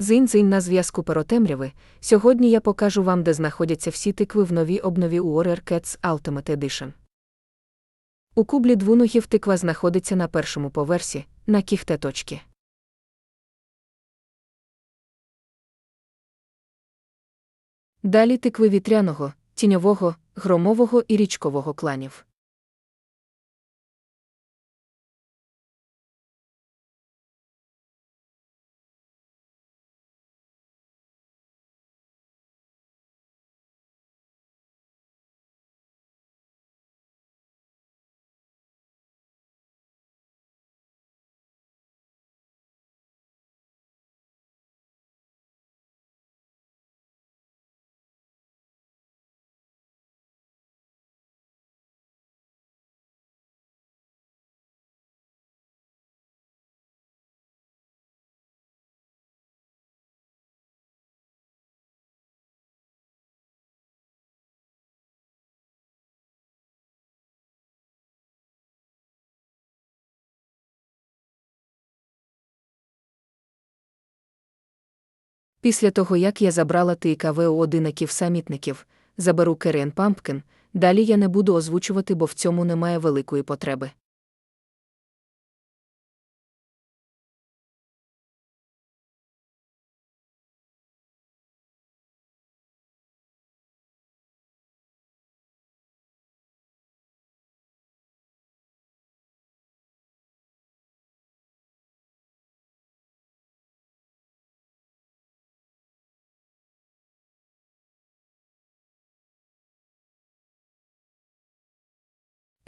Зинь-зинь на зв'язку перотемряви. Сьогодні я покажу вам, де знаходяться всі тикви в новій обнові Warrior Cats Ultimate Edition. У кублі двуногів тиква знаходиться на першому поверсі, на кіхте точки. Далі тикви вітряного, тіньового, громового і річкового кланів. Після того, як я забрала ТКВ у одинаків самітників, заберу Керен Пампкин, далі я не буду озвучувати, бо в цьому немає великої потреби.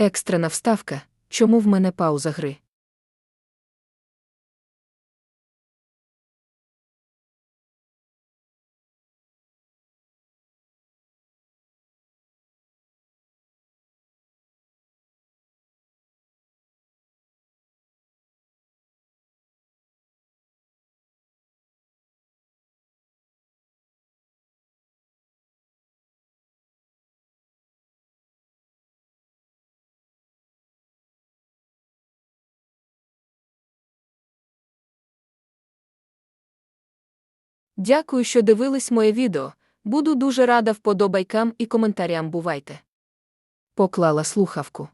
Екстрена вставка, чому в мене пауза гри. Дякую, що дивились моє відео. Буду дуже рада вподобайкам і коментарям бувайте. Поклала слухавку.